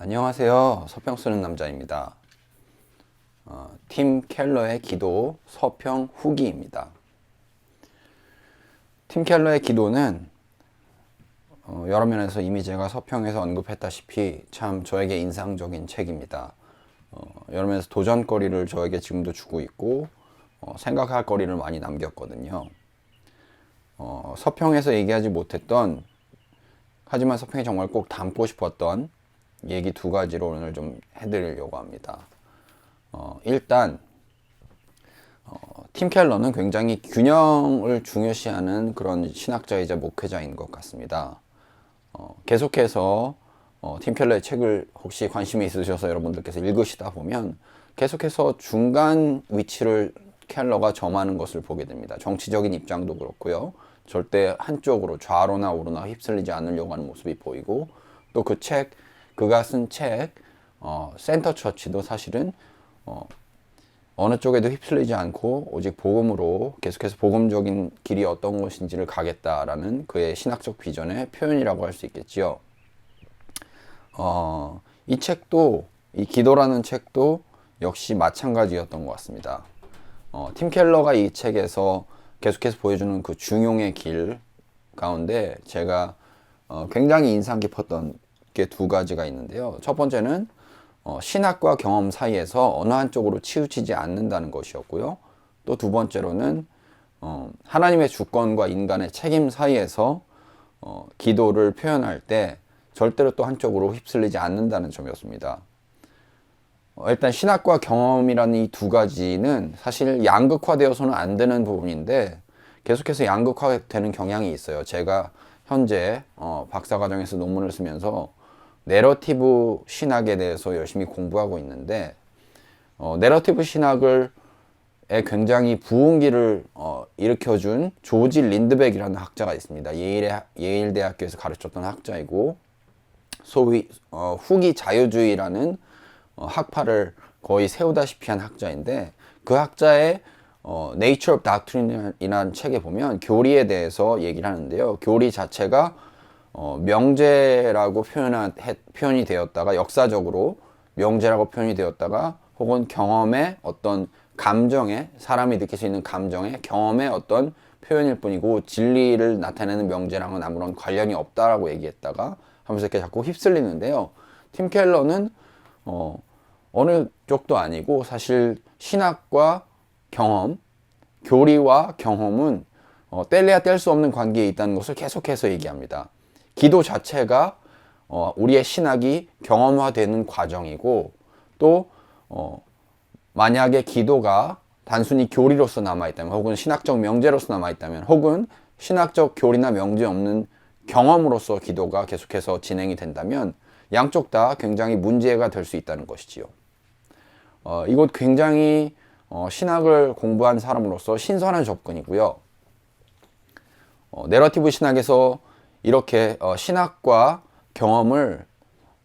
안녕하세요. 서평 쓰는 남자입니다. 어, 팀 켈러의 기도 서평 후기입니다. 팀 켈러의 기도는 어, 여러 면에서 이미 제가 서평에서 언급했다시피 참 저에게 인상적인 책입니다. 어, 여러 면에서 도전거리를 저에게 지금도 주고 있고 어, 생각할 거리를 많이 남겼거든요. 어, 서평에서 얘기하지 못했던 하지만 서평이 정말 꼭 담고 싶었던 얘기 두 가지로 오늘 좀 해드리려고 합니다. 어, 일단 어, 팀 켈러는 굉장히 균형을 중요시하는 그런 신학자이자 목회자인 것 같습니다. 어, 계속해서 어, 팀 켈러의 책을 혹시 관심이 있으셔서 여러분들께서 읽으시다 보면 계속해서 중간 위치를 켈러가 점하는 것을 보게 됩니다. 정치적인 입장도 그렇고요. 절대 한쪽으로 좌로나 우로나 휩쓸리지 않으려고 하는 모습이 보이고 또 그 책, 그가 쓴 책, 어, 센터 처치도 사실은 어, 어느 쪽에도 휩쓸리지 않고 오직 복음으로 계속해서 복음적인 길이 어떤 것인지를 가겠다라는 그의 신학적 비전의 표현이라고 할 수 있겠지요. 어, 이 책도 이 기도라는 책도 역시 마찬가지였던 것 같습니다. 어, 팀 켈러가 이 책에서 계속해서 보여주는 그 중용의 길 가운데 제가 어, 굉장히 인상 깊었던 게 두 가지가 있는데요. 첫 번째는 어, 신학과 경험 사이에서 어느 한쪽으로 치우치지 않는다는 것이었고요. 또 두 번째로는 어, 하나님의 주권과 인간의 책임 사이에서 어, 기도를 표현할 때 절대로 또 한쪽으로 휩쓸리지 않는다는 점이었습니다. 어, 일단 신학과 경험이라는 이 두 가지는 사실 양극화되어서는 안 되는 부분인데 계속해서 양극화되는 경향이 있어요. 제가 현재 어, 박사과정에서 논문을 쓰면서 내러티브 신학에 대해서 열심히 공부하고 있는데 어, 내러티브 신학을 에 굉장히 부흥기를 어, 일으켜준 조지 린드백이라는 학자가 있습니다. 예일의, 예일 대학교에서 가르쳤던 학자이고 소위 어, 후기 자유주의라는 어, 학파를 거의 세우다시피 한 학자인데 그 학자의 어, Nature of Doctrine이라는 책에 보면 교리에 대해서 얘기를 하는데요. 교리 자체가 어, 명제라고 표현한, 해, 표현이 되었다가 역사적으로 명제라고 표현이 되었다가 혹은 경험의 어떤 감정에 사람이 느낄 수 있는 감정의 경험의 어떤 표현일 뿐이고 진리를 나타내는 명제랑은 아무런 관련이 없다라고 얘기했다가 하면서 이렇게 자꾸 휩쓸리는데요. 팀 켈러는 어, 어느 쪽도 아니고 사실 신학과 경험, 교리와 경험은 어, 뗄래야 뗄 수 없는 관계에 있다는 것을 계속해서 얘기합니다. 기도 자체가 어, 우리의 신학이 경험화되는 과정이고 또 어, 만약에 기도가 단순히 교리로서 남아있다면 혹은 신학적 명제로서 남아있다면 혹은 신학적 교리나 명제 없는 경험으로서 기도가 계속해서 진행이 된다면 양쪽 다 굉장히 문제가 될 수 있다는 것이지요. 어, 이것 굉장히 어, 신학을 공부한 사람으로서 신선한 접근이고요. 어, 내러티브 신학에서 이렇게 어, 신학과 경험을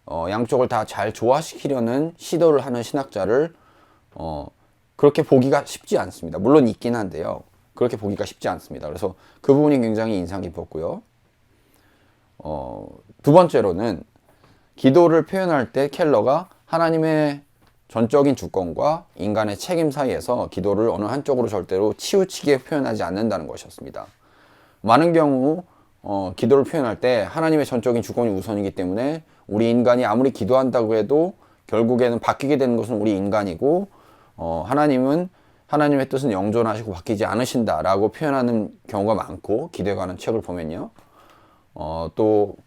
어, 양쪽을 다 잘 조화시키려는 시도를 하는 신학자를 어, 그렇게 보기가 쉽지 않습니다. 물론 있긴 한데요. 그렇게 보기가 쉽지 않습니다. 그래서 그 부분이 굉장히 인상 깊었고요. 어, 두 번째로는 기도를 표현할 때 켈러가 하나님의 전적인 주권과 인간의 책임 사이에서 기도를 어느 한쪽으로 절대로 치우치게 표현하지 않는다는 것이었습니다. 많은 경우 어, 기도를 표현할 때 하나님의 전적인 주권이 우선이기 때문에 우리 인간이 아무리 기도한다고 해도 결국에는 바뀌게 되는 것은 우리 인간이고 어, 하나님은 하나님의 뜻은 영존하시고 바뀌지 않으신다라고 표현하는 경우가 많고 관한 책을 보면요. 어, 또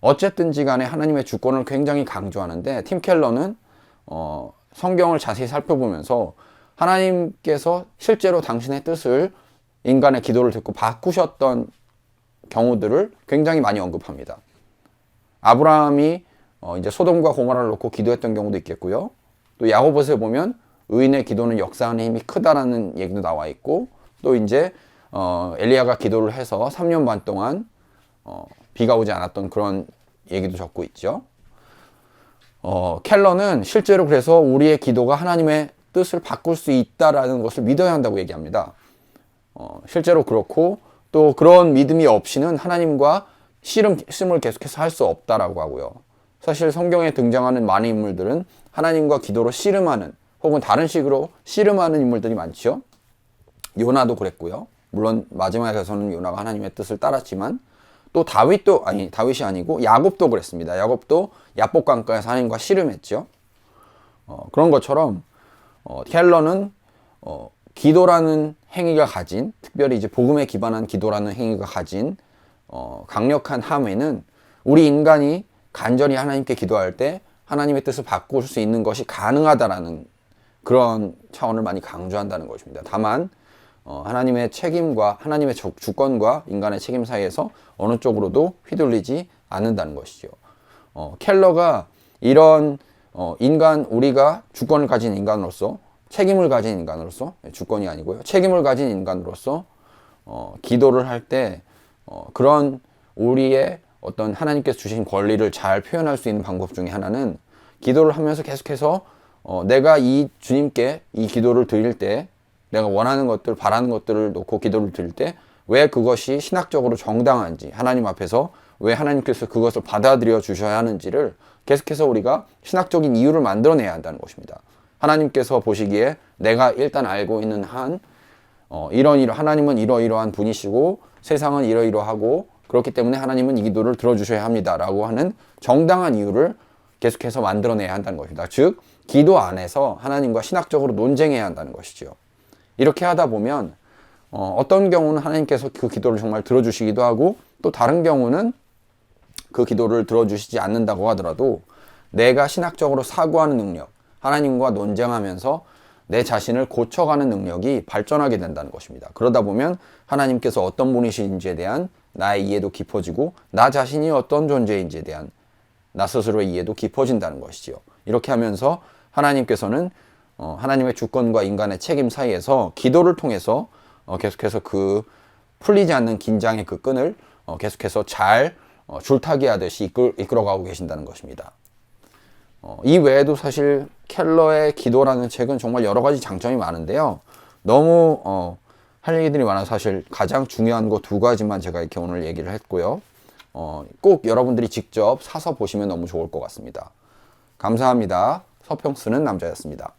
어쨌든지 간에 하나님의 주권을 굉장히 강조하는데 팀 켈러는 어, 성경을 자세히 살펴보면서 하나님께서 실제로 당신의 뜻을 인간의 기도를 듣고 바꾸셨던 경우들을 굉장히 많이 언급합니다. 아브라함이 어, 이제 소돔과 고모라를 놓고 기도했던 경우도 있겠고요. 또 야고보서에 보면 의인의 기도는 역사하는 힘이 크다라는 얘기도 나와 있고 또 이제 어, 엘리야가 기도를 해서 3년 반 동안 어, 비가 오지 않았던 그런 얘기도 적고 있죠. 어, 켈러는 실제로 그래서 우리의 기도가 하나님의 뜻을 바꿀 수 있다라는 것을 믿어야 한다고 얘기합니다. 어, 실제로 그렇고 또 그런 믿음이 없이는 하나님과 씨름, 씨름을 계속해서 할 수 없다라고 하고요. 사실 성경에 등장하는 많은 인물들은 하나님과 기도로 씨름하는 혹은 다른 식으로 씨름하는 인물들이 많죠. 요나도 그랬고요. 물론 마지막에 가서는 요나가 하나님의 뜻을 따랐지만 또 다윗도 아니 다윗이 아니고 야곱도 그랬습니다. 야곱도 야복 강가에서 하나님과 씨름했죠. 어, 그런 것처럼 어, 켈러는 어, 기도라는 행위가 가진 특별히 이제 복음에 기반한 기도라는 행위가 가진 어, 강력한 함에는 우리 인간이 간절히 하나님께 기도할 때 하나님의 뜻을 바꿀 수 있는 것이 가능하다라는 그런 차원을 많이 강조한다는 것입니다. 다만 어, 하나님의 책임과 하나님의 주- 주권과 인간의 책임 사이에서 어느 쪽으로도 휘둘리지 않는다는 것이죠. 어, 켈러가 이런 어, 인간 우리가 주권을 가진 인간으로서 책임을 가진 인간으로서 주권이 아니고요 책임을 가진 인간으로서 어, 기도를 할 때 어, 그런 우리의 어떤 하나님께서 주신 권리를 잘 표현할 수 있는 방법 중에 하나는 기도를 하면서 계속해서 어, 내가 이 주님께 이 기도를 드릴 때 내가 원하는 것들, 바라는 것들을 놓고 기도를 드릴 때 왜 그것이 신학적으로 정당한지 하나님 앞에서 왜 하나님께서 그것을 받아들여 주셔야 하는지를 계속해서 우리가 신학적인 이유를 만들어내야 한다는 것입니다. 하나님께서 보시기에 내가 일단 알고 있는 한 어, 이런 이러 하나님은 이러이러한 분이시고 세상은 이러이러하고 그렇기 때문에 하나님은 이 기도를 들어주셔야 합니다라고 하는 정당한 이유를 계속해서 만들어내야 한다는 것입니다. 즉 기도 안에서 하나님과 신학적으로 논쟁해야 한다는 것이죠. 이렇게 하다 보면 어, 어떤 경우는 하나님께서 그 기도를 정말 들어주시기도 하고 또 다른 경우는 그 기도를 들어주시지 않는다고 하더라도 내가 신학적으로 사고하는 능력, 하나님과 논쟁하면서 내 자신을 고쳐가는 능력이 발전하게 된다는 것입니다. 그러다 보면 하나님께서 어떤 분이신지에 대한 나의 이해도 깊어지고 나 자신이 어떤 존재인지에 대한 나 스스로의 이해도 깊어진다는 것이지요. 이렇게 하면서 하나님께서는 어, 하나님의 주권과 인간의 책임 사이에서 기도를 통해서 어, 계속해서 그 풀리지 않는 긴장의 그 끈을 어, 계속해서 잘 어, 줄타기 하듯이 이끌, 이끌어가고 계신다는 것입니다. 어, 이 외에도 사실 켈러의 기도라는 책은 정말 여러 가지 장점이 많은데요. 너무 어, 할 얘기들이 많아서 사실 가장 중요한 거 두 가지만 제가 이렇게 오늘 얘기를 했고요. 어, 꼭 여러분들이 직접 사서 보시면 너무 좋을 것 같습니다. 감사합니다. 서평 쓰는 남자였습니다.